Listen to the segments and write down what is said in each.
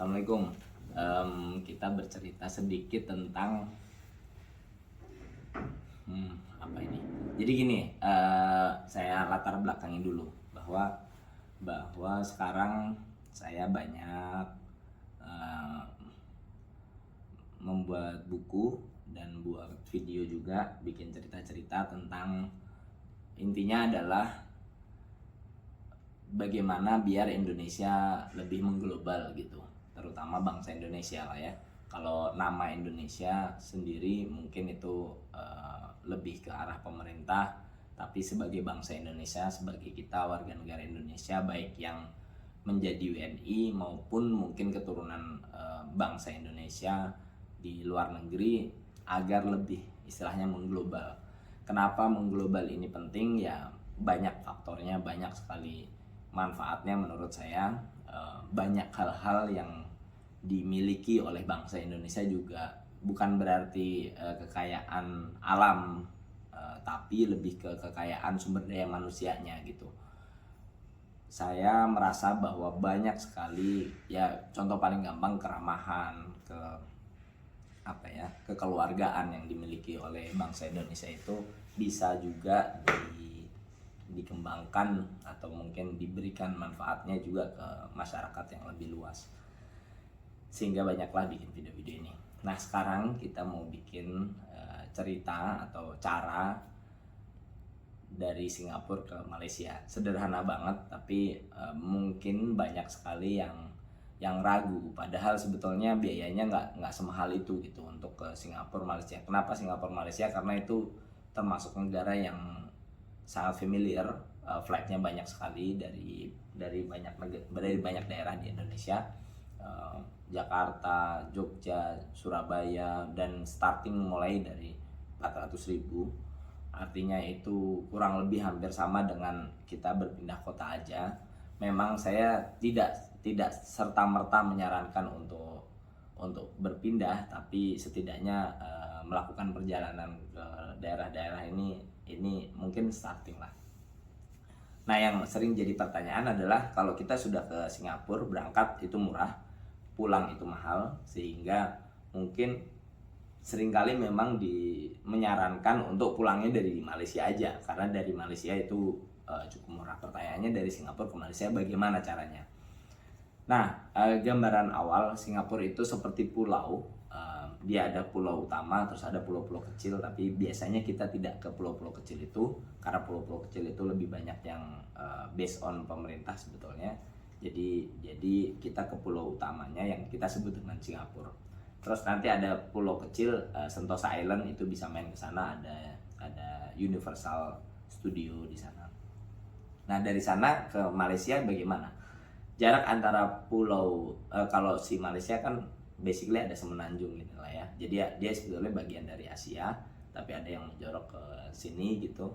Assalamualaikum. Em, kita bercerita sedikit tentang hmm, apa ini? Jadi gini, eh, saya latar belakangin dulu bahwa bahwa sekarang saya banyak eh, membuat buku dan buat video juga, bikin cerita-cerita tentang intinya adalah bagaimana biar Indonesia lebih mengglobal gitu terutama bangsa Indonesia lah ya. Kalau nama Indonesia sendiri mungkin itu eh, lebih ke arah pemerintah tapi sebagai bangsa Indonesia sebagai kita warga negara Indonesia baik yang menjadi WNI maupun mungkin keturunan eh, bangsa Indonesia di luar negeri agar lebih istilahnya mengglobal. Kenapa mengglobal ini penting? Ya banyak faktornya banyak sekali manfaatnya menurut saya. Eh, banyak hal-hal yang dimiliki oleh bangsa Indonesia juga. Bukan berarti eh, kekayaan alam eh, tapi lebih ke kekayaan sumber daya manusianya gitu. Saya merasa bahwa banyak sekali ya contoh paling gampang keramahan ke apa ya kekeluargaan yang dimiliki oleh bangsa Indonesia itu bisa juga di dikembangkan atau mungkin diberikan manfaatnya juga ke masyarakat yang lebih luas sehingga banyaklah bikin video-video ini. Nah sekarang kita mau bikin uh, cerita atau cara dari Singapura ke Malaysia. Sederhana banget tapi uh, mungkin banyak sekali yang yang ragu. Padahal sebetulnya biayanya nggak nggak semahal itu gitu untuk ke Singapura Malaysia. Kenapa Singapura Malaysia? Karena itu termasuk negara yang sangat familiar uh, flightnya banyak sekali dari dari banyak dari banyak daerah di Indonesia uh, Jakarta Jogja Surabaya dan starting mulai dari 400 ribu. Artinya itu kurang lebih hampir sama dengan kita berpindah kota aja. Memang saya tidak tidak serta merta menyarankan untuk untuk berpindah tapi setidaknya uh, melakukan perjalanan ke daerah-daerah ini ini mungkin starting lah. Nah yang sering jadi pertanyaan adalah kalau kita sudah ke Singapura berangkat itu murah, pulang itu mahal sehingga mungkin sering kali memang di menyarankan untuk pulangnya dari Malaysia aja karena dari Malaysia itu uh, cukup murah. Pertanyaannya dari Singapura ke Malaysia bagaimana caranya? Nah, uh, gambaran awal Singapura itu seperti pulau dia ada pulau utama terus ada pulau-pulau kecil tapi biasanya kita tidak ke pulau-pulau kecil itu karena pulau-pulau kecil itu lebih banyak yang uh, based on pemerintah sebetulnya jadi jadi kita ke pulau utamanya yang kita sebut dengan Singapura. Terus nanti ada pulau kecil uh, Sentosa Island itu bisa main ke sana. Ada ada Universal Studio di sana. Nah dari sana ke Malaysia bagaimana? Jarak antara pulau uh, kalau si Malaysia kan basically ada semenanjung gitu lah ya. Jadi ya, dia sebetulnya bagian dari Asia tapi ada yang menjorok ke sini gitu.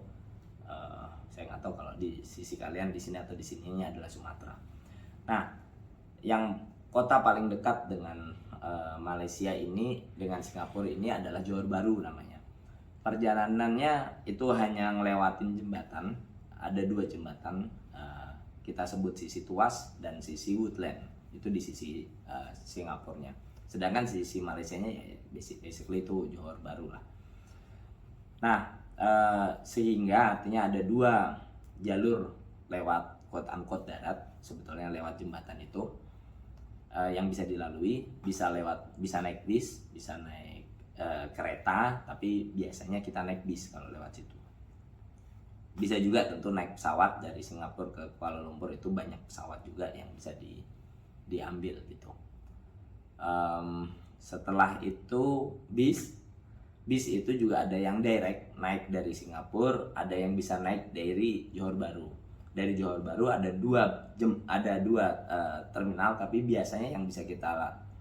Uh, saya nggak tahu kalau di sisi kalian di sini atau di sini ini adalah Sumatera nah yang kota paling dekat dengan uh, Malaysia ini dengan Singapura ini adalah Johor Baru namanya. Perjalanannya itu hanya ngelewatin jembatan ada dua jembatan uh, kita sebut sisi Tuas dan sisi Woodland. Itu di sisi uh, Singapurnya. Sedangkan sisi Malaysia nya ya basically itu Johor Baru lah. Nah eh, sehingga artinya ada dua jalur lewat unquote darat sebetulnya lewat jembatan itu eh, yang bisa dilalui bisa lewat bisa naik bis bisa naik eh, kereta tapi biasanya kita naik bis kalau lewat situ. Bisa juga tentu naik pesawat dari Singapura ke Kuala Lumpur itu banyak pesawat juga yang bisa di diambil gitu. Um, setelah itu bis bis itu juga ada yang direct naik dari Singapura ada yang bisa naik dari Johor Baru dari Johor Baru ada dua jem ada dua uh, terminal tapi biasanya yang bisa kita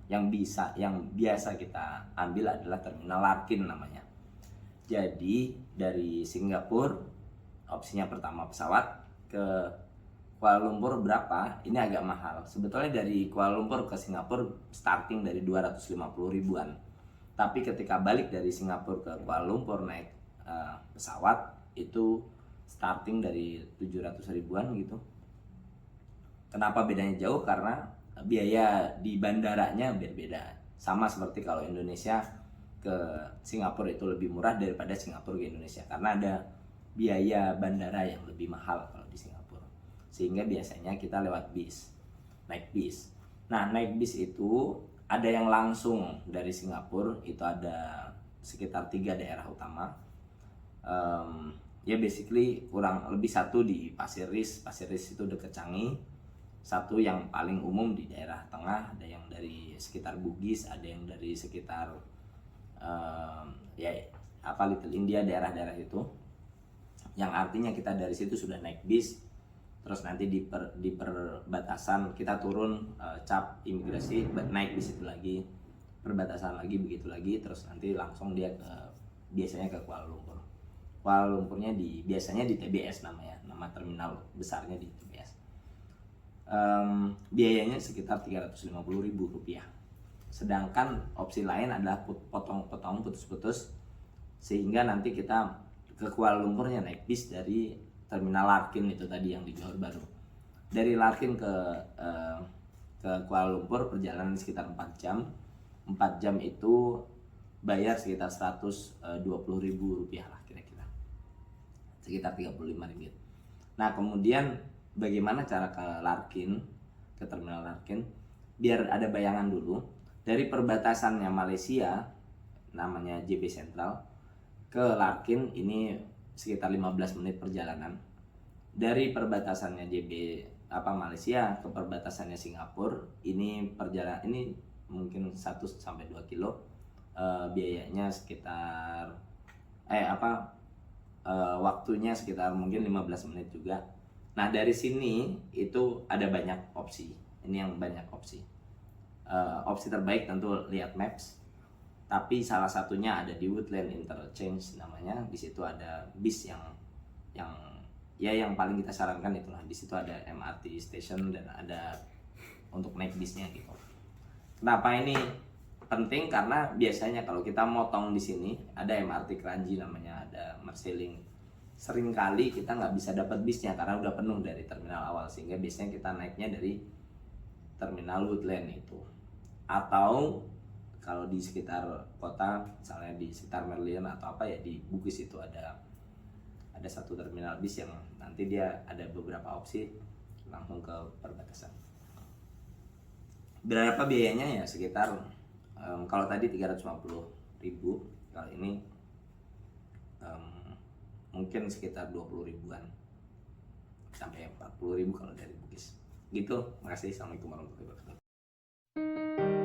yang bisa yang biasa kita ambil adalah terminal Larkin namanya jadi dari Singapura opsinya pertama pesawat ke Kuala Lumpur berapa? Ini agak mahal. Sebetulnya dari Kuala Lumpur ke Singapura starting dari 250 ribuan. Tapi ketika balik dari Singapura ke Kuala Lumpur naik uh, pesawat itu starting dari 700 ribuan gitu. Kenapa bedanya jauh? Karena biaya di bandaranya berbeda sama seperti kalau Indonesia ke Singapura itu lebih murah daripada Singapura ke Indonesia. Karena ada biaya bandara yang lebih mahal kalau di Singapura. Sehingga biasanya kita lewat bis naik bis. Nah naik bis itu ada yang langsung dari Singapura itu ada sekitar tiga daerah utama. Em, ya basically kurang lebih satu di Pasir Ris. Pasir Ris itu deket Canggih satu yang paling umum di daerah tengah. Ada yang dari sekitar Bugis ada yang dari sekitar em, ya apa Little India daerah-daerah itu. Yang artinya kita dari situ sudah naik bis. Terus nanti di per, di perbatasan kita turun eh, cap imigrasi naik bis itu lagi. Perbatasan lagi begitu lagi. Terus nanti langsung dia ke biasanya ke Kuala Lumpur Kuala Lumpurnya di biasanya di TBS namanya nama terminal besarnya di TBS Em, biayanya sekitar 350.000 rupiah. Sedangkan opsi lain adalah potong-potong putus-putus sehingga nanti kita ke Kuala Lumpurnya naik bis dari terminal Larkin itu tadi yang di Johor Baru. Dari Larkin ke eh, ke Kuala Lumpur perjalanan sekitar 4 jam. 4 jam itu bayar sekitar 120.000 rupiah lah sekitar 35 ringgit. Nah kemudian bagaimana cara ke Larkin ke terminal Larkin? Biar ada bayangan dulu dari perbatasannya Malaysia namanya JB Central ke Larkin ini sekitar 15 menit perjalanan. Dari perbatasannya JB apa Malaysia ke perbatasannya Singapura ini perjalanan ini mungkin 1 sampai 2 kilo Eh, biayanya sekitar eh apa eh, waktunya sekitar mungkin 15 menit juga. Nah dari sini itu ada banyak opsi. Ini yang banyak opsi. Eh, opsi terbaik tentu lihat maps. Tapi salah satunya ada di Woodland Interchange namanya. Di situ ada bis yang yang ya yang paling kita sarankan itulah. Di situ ada MRT station dan ada untuk naik bisnya gitu. Kenapa ini penting karena biasanya kalau kita motong di sini ada MRT Keranji namanya ada Marseling sering kali kita nggak bisa dapat bisnya karena udah penuh dari terminal awal sehingga biasanya kita naiknya dari terminal Woodland itu. Atau kalau di sekitar kota misalnya di sekitar Merlion atau apa ya di Bugis itu ada ada satu terminal bis yang nanti dia ada beberapa opsi langsung ke perbatasan. Berapa biayanya ya? Sekitar um, kalau tadi 350 ribu kalau ini um, mungkin sekitar 20 ribuan. Sampai 40 ribu kalau dari Bugis. Gitu. Makasih. Assalamualaikum warahmatullahi wabarakatuh.